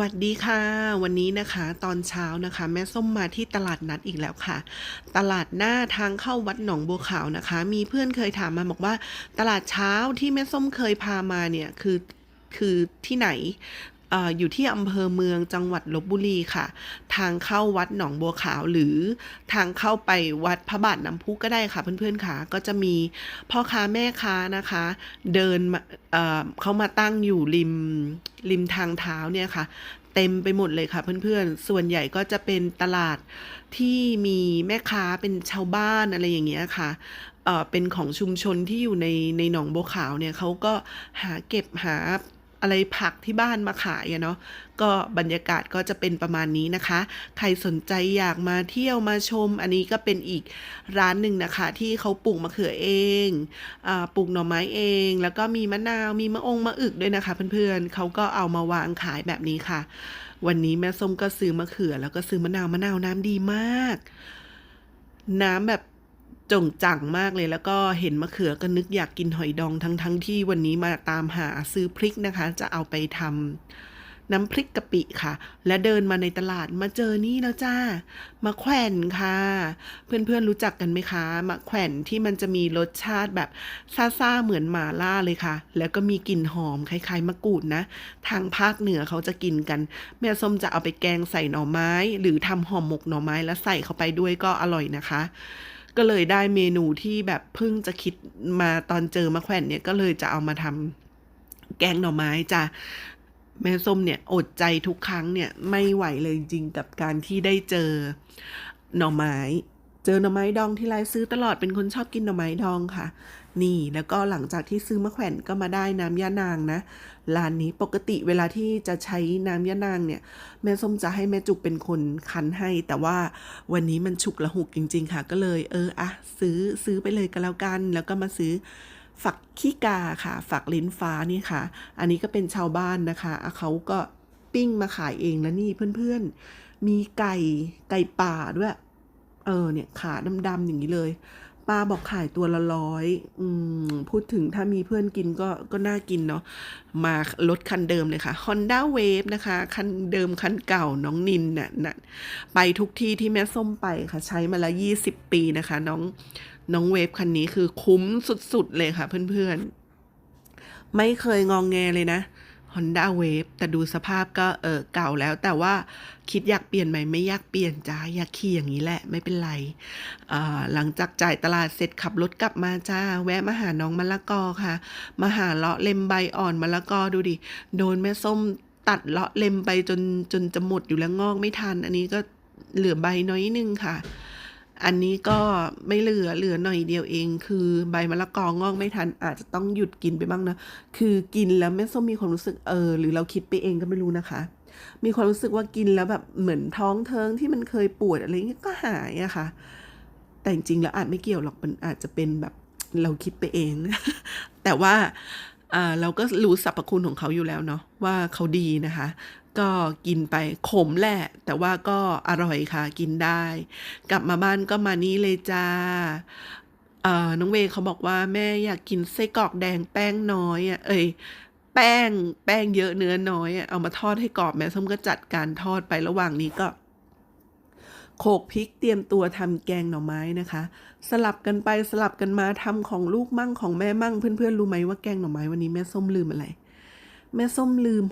วัสดีค่ะ วันนี้นะคะตอนเช้านะคะ แม่ส้มมาที่ตลาดนัดอีกแล้วค่ะ ตลาดหน้าทางเข้าวัดหนองบัวขาวนะคะ มีเพื่อนเคยถามมาบอกว่า ตลาดเช้าที่แม่ส้มเคยพามาเนี่ยคือคือที่ไหน ออยู่ที่อำเภอเมืองจังหวัดลบบุรีค่ะ ทางเข้าวัดหนองบัวขาวหรือทางเข้าไปวัดพระบาทน้ำพุก็ได้ค่ะเพื่อนๆค่ะ ก็จะมีพ่อค้าแม่ค้านะคะ เดินเเขามาตั้งอยู่ริมริมทางเท้าเนี่ยค่ะเต็มไปหมดเลยค่ะเพื่อนๆ ส่วนใหญ่ก็จะเป็นตลาดที่มีแม่ค้าเป็นชาวบ้านอะไรอย่างเงี้ยค่ะเออเป็นของชุมชนที่อยู่ในในหนองบัวขาวเนี่ยเขาก็หาเก็บหา อะไรผักที่บ้านมาขายอะเนาะก็บรรยากาศก็จะเป็นประมาณนี้นะคะ ใครสนใจอยากมาเที่ยวมาชม อันนี้ก็เป็นอีกร้านหนึ่งนะคะ ที่เขาปลูกมะเขือเองอปลูกหน่อไม้เอง แล้วก็มีมะนาวมีมะองมะอึกด้วยนะคะ เพื่อนๆเขาก็เอามาวางขายแบบนี้ค่ะ วันนี้แม่ส้มก็ซื้อมะเขือ แล้วก็ซื้อมะนาวมะนาวน้ำดีมาก น้ำแบบ จงจังมากเลยแล้วก็เห็นมะเขือก็นึกอยากกินหอยดองทั้งทั้งที่วันนี้มาตามหาซื้อพริกนะคะ จะเอาไปทำน้ำพริกกะปิค่ะ และเดินมาในตลาดมาเจอนี่แล้วจ้า มะแขวนค่ะ เพื่อนๆรู้จักกันไหมคะ มะแขวนที่มันจะมีรสชาติแบบซ่าๆเหมือนหมาล่าเลยค่ะ แล้วก็มีกลิ่นหอมคล้ายๆมะกรูดนะ ทางภาคเหนือเขาจะกินกัน แม่ส้มจะเอาไปแกงใส่หน่อไม้ หรือทำห่อหมกหน่อไม้แล้วใส่เข้าไปด้วยก็อร่อยนะคะ ก็เลยได้เมนูที่แบบเพิ่งจะคิดมาตอนเจอมะแขวนเนี่ยก็เลยจะเอามาทำแกงหน่อไม้จ้ะแม่ส้มเนี่ยอดใจทุกครั้งเนี่ยไม่ไหวเลยจริงกับการที่ได้เจอหน่อไม้ เจอหน่อไม้ดองที่ไรซื้อตลอดเป็นคนชอบกินหน่อไม้ดองค่ะ นี่แล้วก็หลังจากที่ซื้อมะแขวนก็มาได้น้ำย่านางนะร้านนี้ปกติเวลาที่จะใช้น้ำย่านางเนี่ย แม่ส้มจะให้แม่จุกเป็นคนคั้นให้ แต่ว่าวันนี้มันฉุกละหุกจริง ๆ ค่ะ ก็เลย เอออะซื้อซื้อไปเลยก็แล้วกัน แล้วก็มาซื้อฝักขี้กาค่ะ ฝักลิ้นฟ้านี่ค่ะ อันนี้ก็เป็นชาวบ้านนะคะะเขาก็ปิ้งมาขายเองแล้วนี่เพื่อนๆ มีไก่ไก่ป่าด้วย เออเนี่ยขาดำๆอย่างนี้เลยป้าบอกขายตัวละร้อย อืม พูดถึงถ้ามีเพื่อนกินก็ก็น่ากินเนาะ มารถคันเดิมเลยค่ะ Honda Wave นะคะ คันเดิมคันเก่าน้องนินน่ะนะไปทุกที่ที่แม่ส้มไปค่ะ ใช้มาละยี่สิบปีนะคะ น้องน้องเวฟคันนี้คือคุ้มสุดๆเลยค่ะเพื่อนๆ ไม่เคยงองแงเลยนะ Honda Wave แต่ดูสภาพก็เออเก่าแล้วแต่ว่าคิดอยากเปลี่ยนไหมไม่อยากเปลี่ยนจ้าอยากขี่อย่างนี้แหละไม่เป็นไรอ่าหลังจากจ่ายตลาดเสร็จขับรถกลับมาจ้า แวะมาหาน้องมะละกอค่ะ มาหาเลาะเล็มใบอ่อนมะละกอดูดิ โดนแม่ส้มตัดเลาะเล็มไปจนจนจะหมดอยู่แล้วงอกไม่ทัน อันนี้ก็เหลือใบน้อยนึงค่ะ อันนี้ก็ไม่เหลือเหลือหน่อยเดียวเอง คือใบมะละกองอกไม่ทัน อาจจะต้องหยุดกินไปบ้างนะ คือกินแล้วแม่ส้มมีความรู้สึกเออ หรือเราคิดไปเองก็ไม่รู้นะคะ มีความรู้สึกว่ากินแล้วแบบเหมือนท้องเทิงที่มันเคยปวดอะไรเงี้ยก็หายอะค่ะ แต่จริงแล้วอาจไม่เกี่ยวหรอกมันอาจจะเป็นแบบเราคิดไปเอง แต่ว่าอ่าเราก็รู้สรรพคุณของเขาอยู่แล้วเนาะว่าเขาดีนะคะ ก็กินไปขมแหละ แต่ว่าก็อร่อยค่ะกินได้ กลับมาบ้านก็มานี่เลยจ้าเอ่อน้องเวเขาบอกว่าแม่อยากกินไส้กรอกแดงแป้งน้อยอะเอ้ยแป้งแป้งเยอะเนื้อน้อยอะเอามาทอดให้กรอบแม่ส้มก็จัดการทอดไประหว่างนี้ก็โขกพริกเตรียมตัวทำแกงหน่อไม้นะคะ สลับกันไปสลับกันมาทำของลูกมั่งของแม่มั่งเพื่อนๆรู้ไหมว่าแกงหน่อไม้วันนี้แม่ส้มลืมอะไร แม่ส้มลืม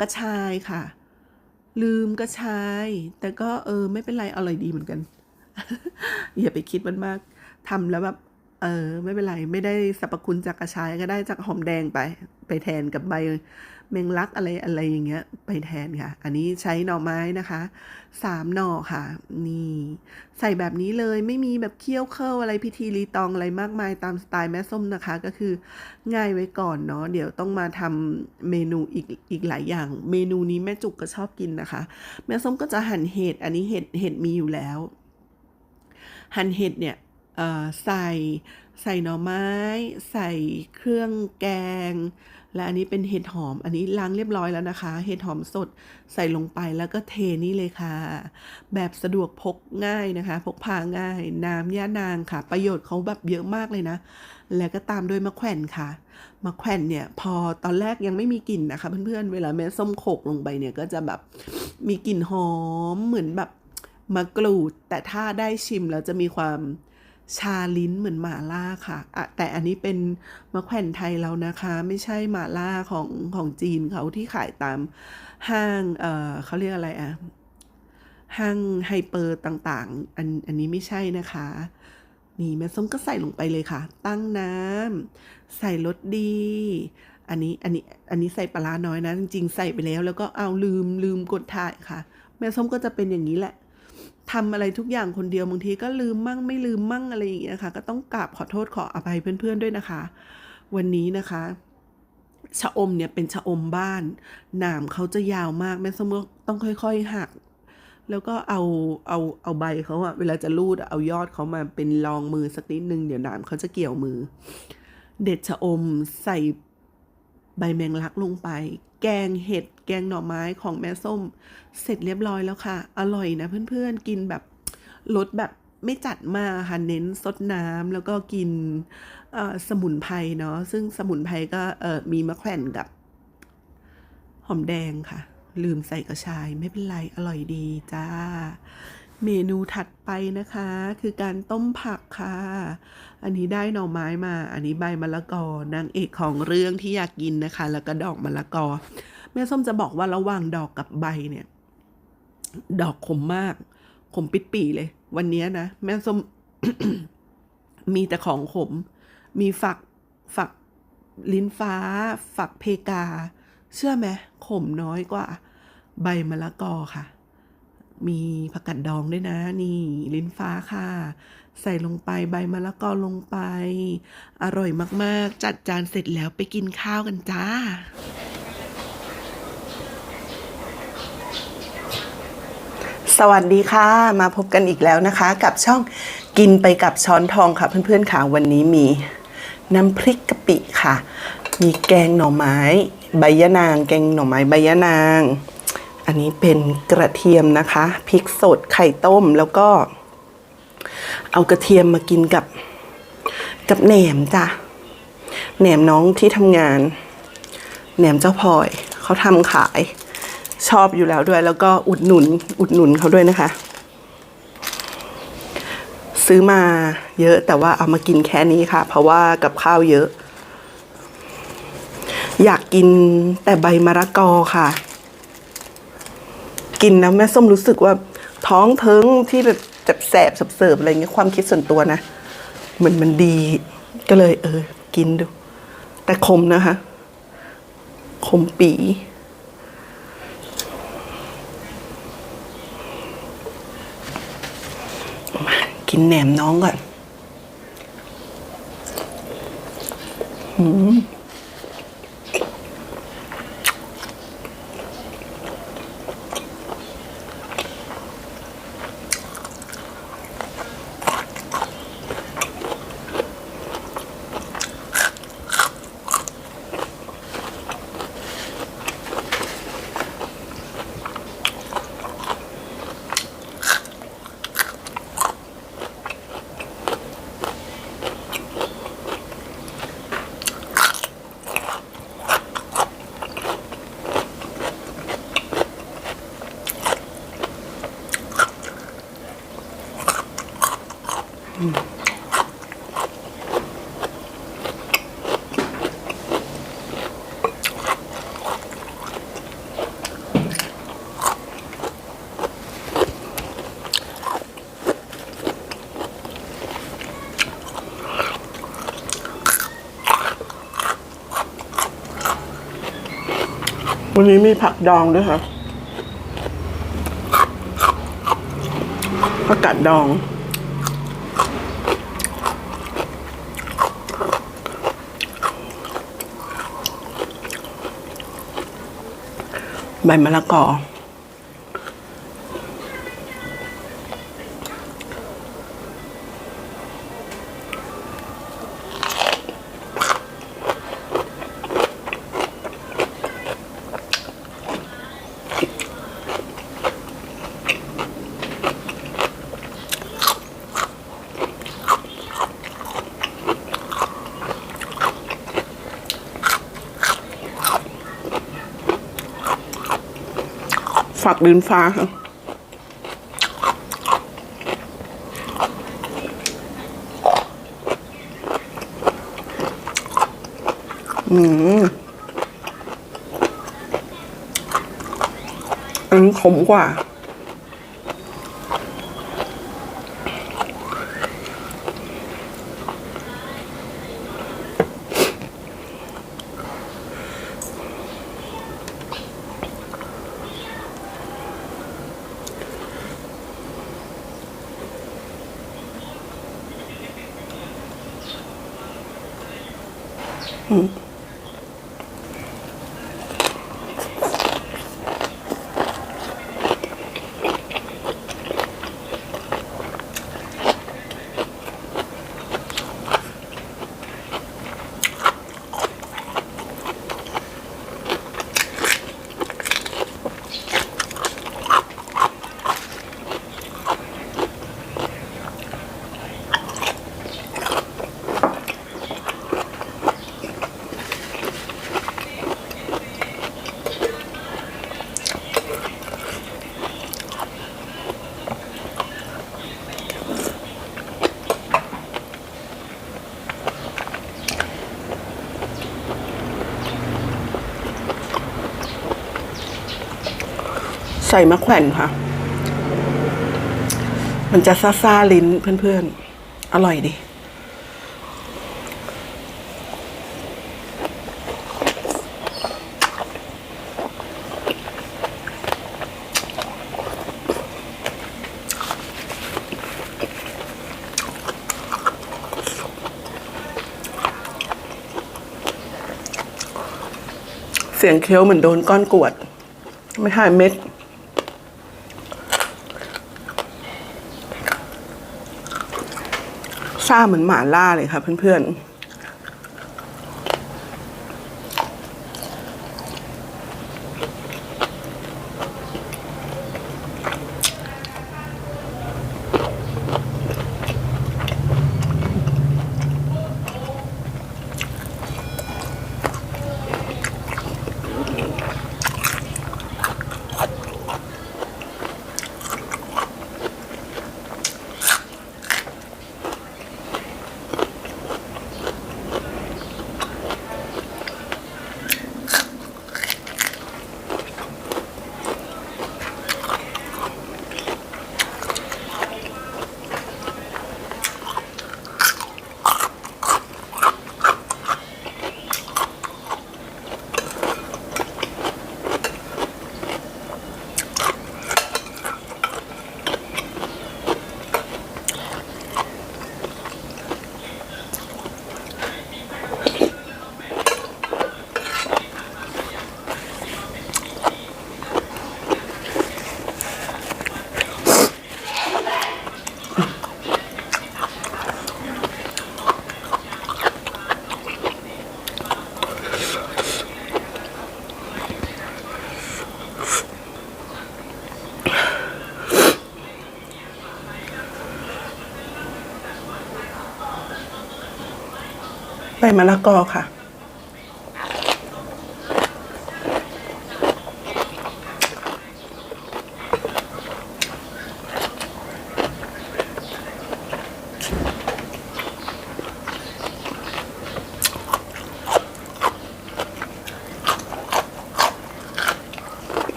กระชายค่ะ ลืมกระชาย แต่ก็เออไม่เป็นไรอร่อยดีเหมือนกัน อย่าไปคิดมันมากทำแล้วแบบเออ ไม่เป็นไร ไม่ได้สรรพคุณจากกระชายก็ได้จากหอมแดงไป ไปแทนกับใบ แมงลักอะไรอะไรอย่างเงี้ยไปแทนค่ะ อันนี้ใช้หน่อไม้นะคะสามหน่อค่ะ นี่ใส่แบบนี้เลยไม่มีแบบเคี่ยวเคร่าอะไรพิธีรีตองอะไรมากมายตามสไตล์แม่ส้มนะคะ ก็คือง่ายไว้ก่อนเนาะเดี๋ยวต้องมาทำเมนูอีกอีกหลายอย่าง เมนูนี้แม่จุกก็ชอบกินนะคะ แม่ส้มก็จะหั่นเห็ดอันนี้เห็ดเห็ดมีอยู่แล้ว หั่นเห็ดเนี่ยใส่ใส่หน่อไม้ ใส่เครื่องแกง และอันนี้เป็นเห็ดหอม อันนี้ล้างเรียบร้อยแล้วนะคะ เห็ดหอมสดใส่ลงไปแล้วก็เทนี่เลยค่ะ แบบสะดวกพกง่ายนะคะ พกพาง่าย น้ำย่านางค่ะ ประโยชน์เขาแบบเยอะมากเลยนะ แล้วก็ตามด้วยมะแขวนค่ะ มะแขวนเนี่ยพอตอนแรกยังไม่มีกลิ่นนะคะ เพื่อนๆ เวลาแม่ส้มโขกลงไปเนี่ยก็จะแบบมีกลิ่นหอมเหมือนแบบมะกรูด แต่ถ้าได้ชิมแล้วจะมีความ ชาลิ้นเหมือนหมาล่าค่ะะแต่อันนี้เป็นมะแขวนไทยเรานะคะ ไม่ใช่หมาล่าของของจีนเขาที่ขายตามห้างเออเขาเรียกอะไรอะห้างไฮเปอร์ต่างๆ อันอันนี้ไม่ใช่นะคะ นี่แม่ส้มก็ใส่ลงไปเลยค่ะ ตั้งน้ำใส่รสดี อันนี้อันนี้อันนี้ใส่ปลาร้าน้อยนะ จริงๆใส่ไปแล้ว แล้วก็เอาลืมลืมกดถ่ายค่ะ แม่ส้มก็จะเป็นอย่างนี้แหละ ทำอะไรทุกอย่างคนเดียวบางทีก็ลืมมั่งไม่ลืมมั่งอะไรอย่างเงี้ยค่ะ ก็ต้องกราบขอโทษขออภัยเพื่อนๆด้วยนะคะ วันนี้นะคะชะอมเนี่ยเป็นชะอมบ้านหนามเขาจะยาวมากแม่สมก็ต้องค่อยๆหัก แล้วก็เอาเอาเอาใบเขาอะเวลาจะรูดเอายอดเขามาเป็นรองมือสักนิดนึงเดี๋ยวหนามเขาจะเกี่ยวมือ เด็ดชะอมใส่ใบแมงลักลงไป แกงเห็ด แกงหน่อไม้ของแม่ส้ม เสร็จเรียบร้อยแล้วค่ะ อร่อยนะเพื่อนๆ กินแบบรสแบบไม่จัดมากค่ะเน้นซดน้ำแล้วก็กินสมุนไพรเนาะซึ่งสมุนไพรก็มีมะแขวนกับหอมแดงค่ะ ลืมใส่กระชายไม่เป็นไรอร่อยดีจ้า เมนูถัดไปนะคะ คือการต้มผักค่ะ อันนี้ได้หน่อไม้มา อันนี้ใบมะละกอนางเอกของเรื่องที่อยากกินนะคะ แล้วก็ดอกมะละกอ แม่ส้มจะบอกว่าระหว่างดอกกับใบเนี่ย ดอกขมมาก ขมปิดปีเลย วันนี้นะ แม่ส้ม มีแต่ของขม มีฝักฝักลิ้นฟ้า ฝักเพกา เชื่อไหมขมน้อยกว่า ใบมะละกอค่ะ มีผักกัดดองด้วยนะ นี่ ลิ้นฟ้าค่ะ ใส่ลงไปใบมะละกอลงไป อร่อยมาก ๆ จัดจานเสร็จแล้วไปกินข้าวกันจ้า สวัสดีค่ะ มาพบกันอีกแล้วนะคะ กับช่องกินไปกับช้อนทองค่ะ เพื่อนๆค่ะวันนี้มีน้ำพริกกะปิค่ะ มีแกงหน่อไม้ ใบยะนาง แกงหน่อไม้ใบยะนาง อันนี้เป็นกระเทียมนะคะพริกสดไข่ต้มแล้วก็ เอากระเทียมมากินกับกับแหนมจ้ะแหนมน้องที่ทำงานแหนมเจ้าพลอยเขาทำขาย ชอบอยู่แล้วด้วย แล้วก็อุดหนุนอุดหนุนเขาด้วยนะคะ ซื้อมาเยอะแต่ว่าเอามากินแค่นี้ค่ะ เพราะว่ากับข้าวเยอะ อยากกินแต่ใบมะระกอค่ะ กินแล้วแม่ส้มรู้สึกว่าท้องเทิงที่แบบแสบแสบๆเสิร์ฟๆอะไรเงี้ยความคิดส่วนตัวนะเหมือนมันดี ก็เลย เออ กินดู แต่ขมนะคะขมปี กินแหนมน้องก่อน อืม วันนี้มีผักดองด้วยค่ะผักกาดดอง ใบมะละกอ ฝักดินฟ้าค่ะอืมอันนี้ขมกว่า ส่มะแขวนค่ะ มันจะซ่าซาลิ้นเพื่อนๆ อร่อยดี เสียงเคี้ยวเหมือนโดนก้อนกรวด ไม่ใช่เม็ด ซ่าเหมือนหมาล่าเลยค่ะเพื่อนๆ มะละกอค่ะ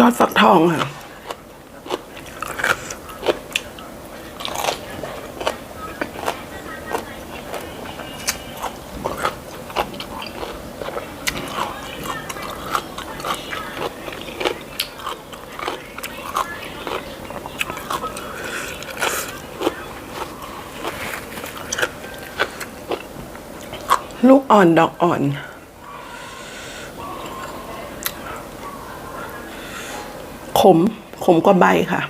ยอดฟักทองค่ะลูกอ่อนดอกอ่อน ขมขมกว่าใบค่ะ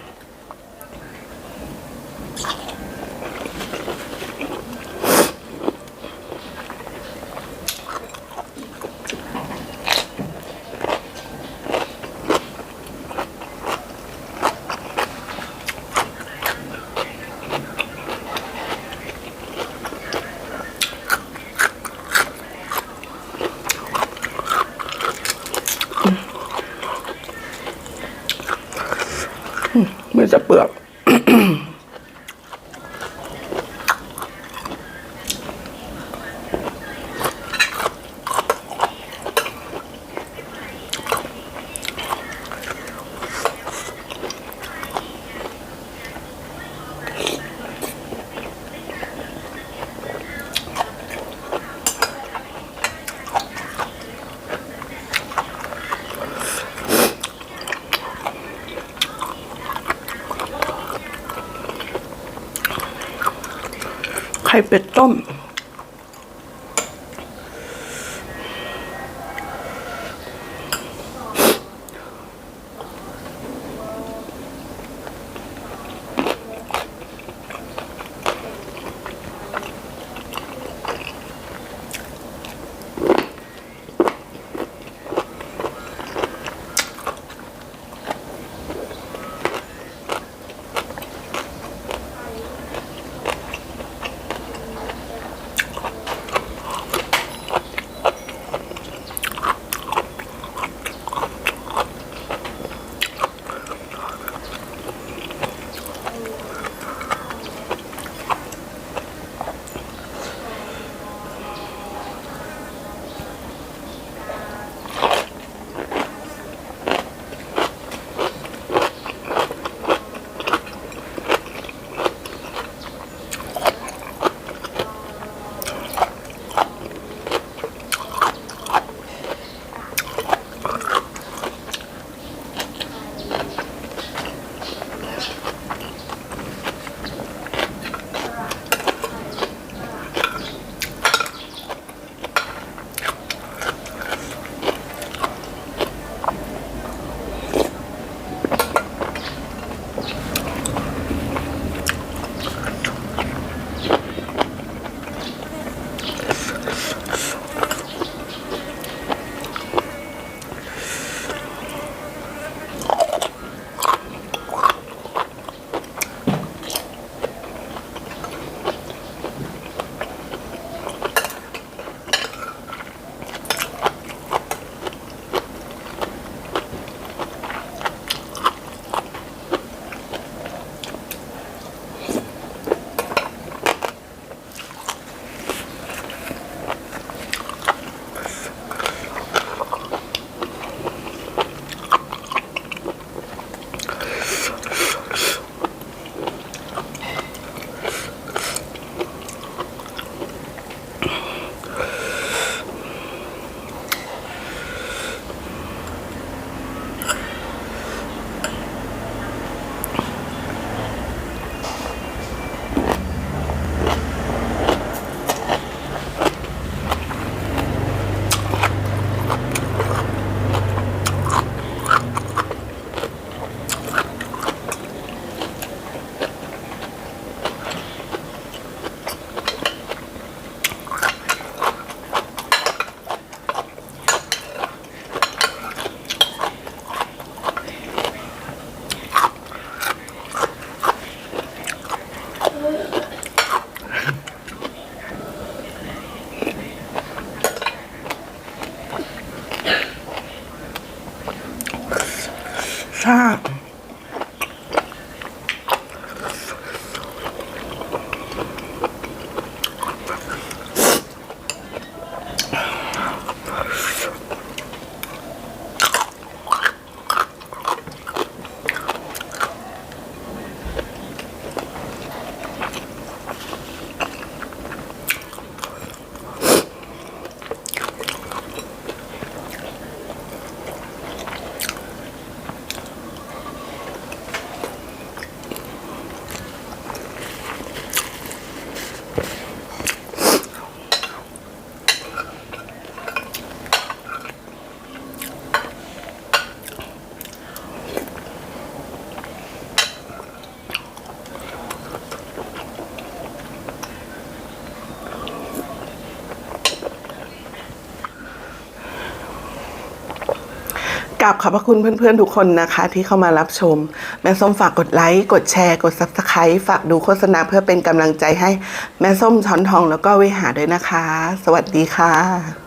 เหมือนจะเปลือก ไข่เป็ดต้ม ช ราบขอบพระคุณเพื่อนๆ ทุกคนนะคะ ที่เข้ามารับชม แม่ส้มฝากกดไลค์ กดแชร์ กด Subscribe ฝากดูโฆษณาเพื่อเป็นกำลังใจให้แม่ส้มช้อนทองแล้วก็เวหาด้วยนะคะ สวัสดีค่ะ